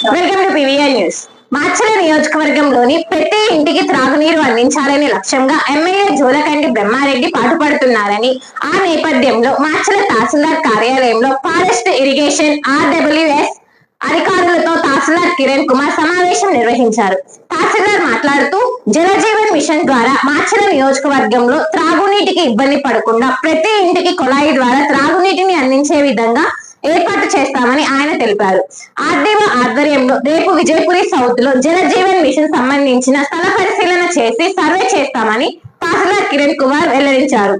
Welcome to PVR news Macherla నియోజకవర్గంలోని ప్రతి ఇంటికి త్రాగునీరు అందించాలనే లక్ష్యంగా ఎమ్మెల్యే జోలకంటి బ్రహ్మారెడ్డి పాటుపడుతున్నారని ఆ నేపథ్యంలో మాచల తహసీల్దార్ కార్యాలయంలో ఫారెస్ట్ ఇరిగేషన్ ఆర్డబ్ల్యూఎస్ అధికారులతో తహసీల్దార్ కిరణ్ కుమార్ సమావేశం నిర్వహించారు. తహసీల్దార్ మాట్లాడుతూ జలజీవన్ మిషన్ ద్వారా మాచల నియోజకవర్గంలో త్రాగునీటికి ఇబ్బంది పడకుండా ప్రతి ఇంటికి కుళాయి ద్వారా త్రాగునీటిని అందించే విధంగా ఏర్పాటు చేస్తామని ఆయన తెలిపారు. ఆర్డీఓ ఆధ్వర్యంలో రేపు విజయపురి సౌత్లో జలజీవన్ మిషన్ సంబంధించిన స్థల పరిశీలన చేసి సర్వే చేస్తామని తహసీల్దార్ కిరణ్ కుమార్ వెల్లడించారు.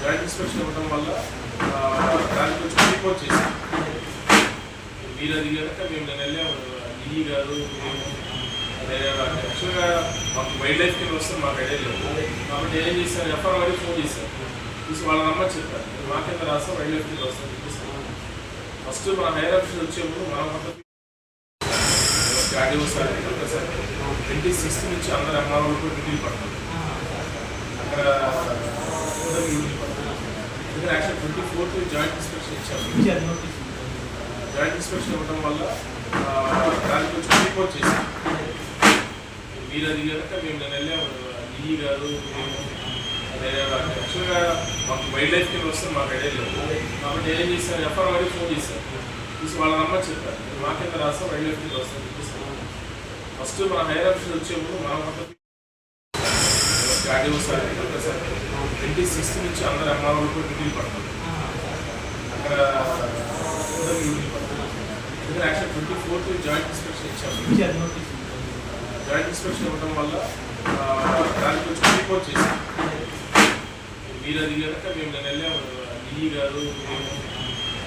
జాయింట్ ఇన్స్పెక్షన్ ఇవ్వడం వల్ల ఆ, దానికి కొంచెం రిపోర్ట్ చేశాం మీరు అది కనుక మేము నేను వెళ్ళాము ఈ గారు యాక్చువల్గా మాకు వైల్డ్ లైఫ్ కింద వస్తే మాకు ఐడియా లేదు. కాబట్టి ఏం చేశారు? ఎఫ్ఆర్ వారికి ఫోన్ చేశారు. చూసి వాళ్ళ నమ్మని చెప్పారు. మా కింద రాస్తాం వైల్డ్ లైఫ్ కింద వస్తాం చెప్పేసి ఫస్ట్ మన హైర్ ఆఫీసర్ వచ్చే ముందు మన పద్ధతి వస్తారు ఒకసారి ట్వంటీ సిక్స్త్ నుంచి అందరు అమ్మాయిలు కూడా డ్యూటీ పడతారు అక్కడ అందరూ డ్యూటీ పడతారు ఎందుకంటే actual twenty fourth joint inspection ఇచ్చాము జాయింట్ ఇన్స్పెక్షన్ ఇవ్వడం వల్ల ఆ, దానికి కొంచెం రిపోర్ట్ చేశాం. మీరు అది కనుక మేము నేను వెళ్ళాము. ఈ గారు యాక్చువల్గా మాకు వైల్డ్ లైఫ్ కింద వస్తే మాకు ఐడియా లేదు. కాబట్టి ఏం చేశారు ఎఫ్ఆర్ వారికి ఫోన్ చేశారు చూసి వాళ్ళ నమ్మని చెప్పారు. మా కింద రాస్తాం వైల్డ్ లైఫ్ కింద వస్తాం చెప్పేసి ఫస్ట్ మా హైర్ ఆఫీసర్ వచ్చేప్పుడు మా మన పద్ధతి గాడి వస్తారు ఒకసారి ట్వంటీ సిక్స్త్ నుంచి అందరు అమ్మాయిలు కూడా డ్యూటీలు పడతారు అక్కడ డ్యూటీలు పడతారు ఎందుకంటే actual twenty fourth joint inspection ఇచ్చాము జాయింట్ ఇన్స్పెక్షన్ ఇవ్వడం వల్ల దానికి కొంచెం రిపోర్ట్ చేశాం మీరు అది కనుక మేము నేను వెళ్ళాము ఈ గారు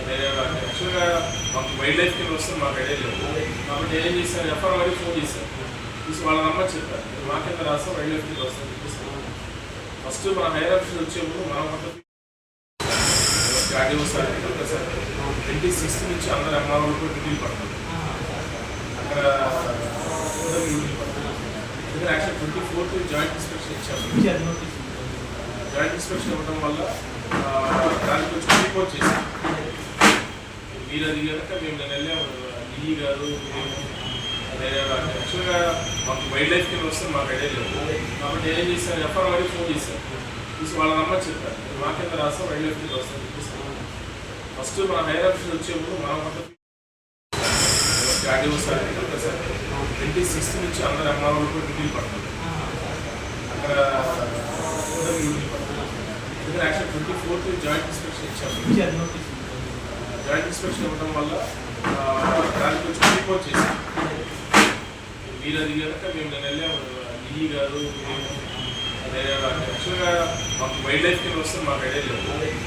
మేము యాక్చువల్గా మాకు వైల్డ్ లైఫ్ కింద వస్తే మాకు ఐడియా లేదు. కాబట్టి ఏం చేశారు? ఎఫ్ఆర్ వారికి ఫోన్ చేశారు. చూసి వాళ్ళ నమ్మని చెప్పారు. మా కింద రాస్తాం వైల్డ్ లైఫ్ కింద వస్తాం ఫస్ట్ మన హైర్ ఆఫీసర్ వచ్చే ముందు మన గాడి వస్తారు ట్వంటీ సిక్స్త్ నుంచి అందరు అమ్మాయిలు కూడా డ్యూటీ పడతారు. అక్కడ పడతారు. ఎందుకంటే actual twenty fourth joint inspection ఇచ్చాము జాయింట్ ఇన్స్పెక్షన్ ఇవ్వడం వల్ల దానికి కొంచెం రిపోర్ట్ చేశాం మీరు అది కనుక మేము నేను వెళ్ళాము. ఈ గారు యాక్చువల్గా మాకు వైల్డ్ లైఫ్ కింద వస్తే మాకు ఐడియా లేదు. కాబట్టి ఏం చేశారు? ఎఫ్ఆర్ వారికి ఫోన్ చేశారు. చూసి వాళ్ళ నమ్మని చెప్పారు. మా కింద రాస్తాం వైల్డ్ లైఫ్ కింద వస్తాం చెప్పేసి ఫస్ట్ మన హైర్ ఆఫీసర్ వచ్చే ముందు మన పద్ధతి సార్. వస్తారు ఒకసారి ట్వంటీ సిక్స్త్ నుంచి అందరు అమ్మాయిలు కూడా డ్యూటీ పడతారు అక్కడ అందరూ డ్యూటీ పడతారు ఎందుకంటే actual twenty fourth joint inspection ఇచ్చాము జాయింట్ ఇన్స్పెక్షన్ ఇవ్వడం వల్ల దానికి కొంచెం రిపోర్ట్ చేశాం మీరు అది కనుక మేము నేను వెళ్ళాము ఈ గారు మేము యాక్చువల్గా మాకు వైల్డ్ లైఫ్ కింద వస్తే మాకు ఐడియా లేదు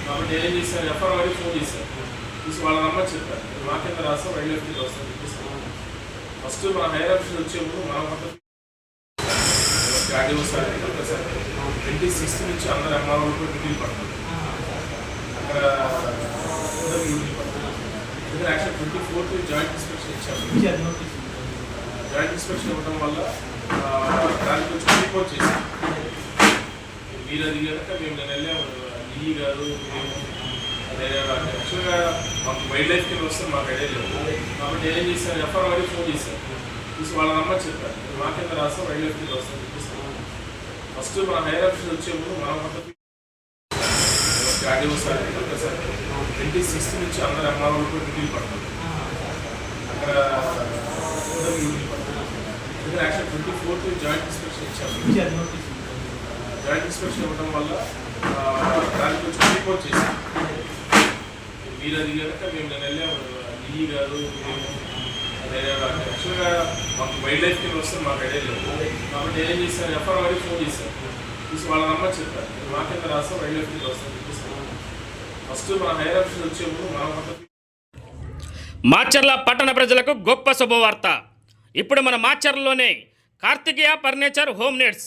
కాబట్టి ఏం చేశారు ఎఫ్ఆర్ వాడి ఫోన్ చేశారు చూసి వాళ్ళ నమ్మని చెప్పారు మా కింద రాస్తాం వైల్డ్ లైఫ్ కింద వస్తాం చెప్పేసి ఫస్ట్ మా హైర్ ఆఫీసర్ వచ్చేప్పుడు మా మన పద్ధతి గాడి వస్తారు ఒకసారి ట్వంటీ సిక్స్త్ నుంచి అందరు అమ్మాయిలు కూడా డ్యూటీ పడుతుంది అక్కడ అందరూ డ్యూటీ పడతారు ఎందుకంటే actual twenty fourth joint inspection ఇచ్చాము జాయింట్ ఇన్స్పెక్షన్ ఇవ్వడం వల్ల దానికి వచ్చి రిపోర్ట్ చేశాను మీరు అది కనుక మేము నేను వెళ్ళాము ఈ గారు మేము యాక్చువల్గా మాకు వైల్డ్ లైఫ్ కింద వస్తే మాకు ఐడియా లేదు కాబట్టి ఏం చేశాను ఎఫ్ఆర్ వారికి ఫోన్ చేశాను చూసి వాళ్ళ నమ్మని చెప్పారు మా కింద రాస్తాం వైల్డ్ లైఫ్ కింద వస్తాం చెప్పేసి ఫస్ట్ మా హైర్ ఆఫీస్ వచ్చేప్పుడు మా మన పద్ధతి గాడి వస్తారు సార్ ట్వంటీ సిక్స్త్ నుంచి అందరు అమ్మాయిలు కూడా డ్యూటీ పడతారు అక్కడ అందరూ పడతారు actual twenty fourth joint inspection ఇచ్చాము జాయింట్ ఇన్స్పెక్షన్ ఇవ్వడం వల్ల ఆ, దానికి కొంచెం రిపోర్ట్ చేశాం. మీరు అది కనుక మేము నేను వెళ్ళాము. ఈ గారు యాక్చువల్గా మాకు వైల్డ్ లైఫ్ కింద వస్తే మాకు ఐడియా లేదు. కాబట్టి ఏం చేశారు ఎఫ్ఆర్ వారికి ఫోన్ చేశారు చూసి వాళ్ళ నమ్మని చెప్పారు. మా కింద రాస్తాం వైల్డ్ లైఫ్ కింద వస్తాం ఫస్ట్ మన హైర్ ఆఫీసర్ వచ్చేప్పుడు ముందు మన మాచర్ల పట్టణ ప్రజలకు గొప్ప శుభవార్త. ఇప్పుడు మన మాచర్లలోనే Karthikeya furniture home needs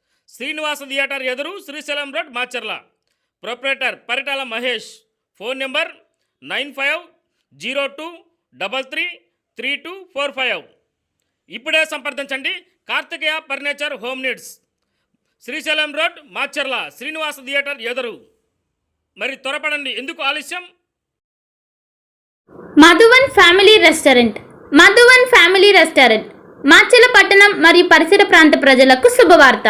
Srinivasa theatre ఎదురు Srisailam road Macherla. Proprietor Paritala Mahesh. Phone number nine five zero two double three three two four five. ఇప్పుడే సంప్రదించండి Karthikeya furniture home needs. Srisailam road Macherla Srinivasa theatre ఎదురు. మరి త్వరపడండి ఎందుకు ఆలస్యం? Madhuvan family restaurant. Madhuvan family restaurant. Macherla పట్టణం మరియు పరిసర ప్రాంత ప్రజలకు శుభవార్త.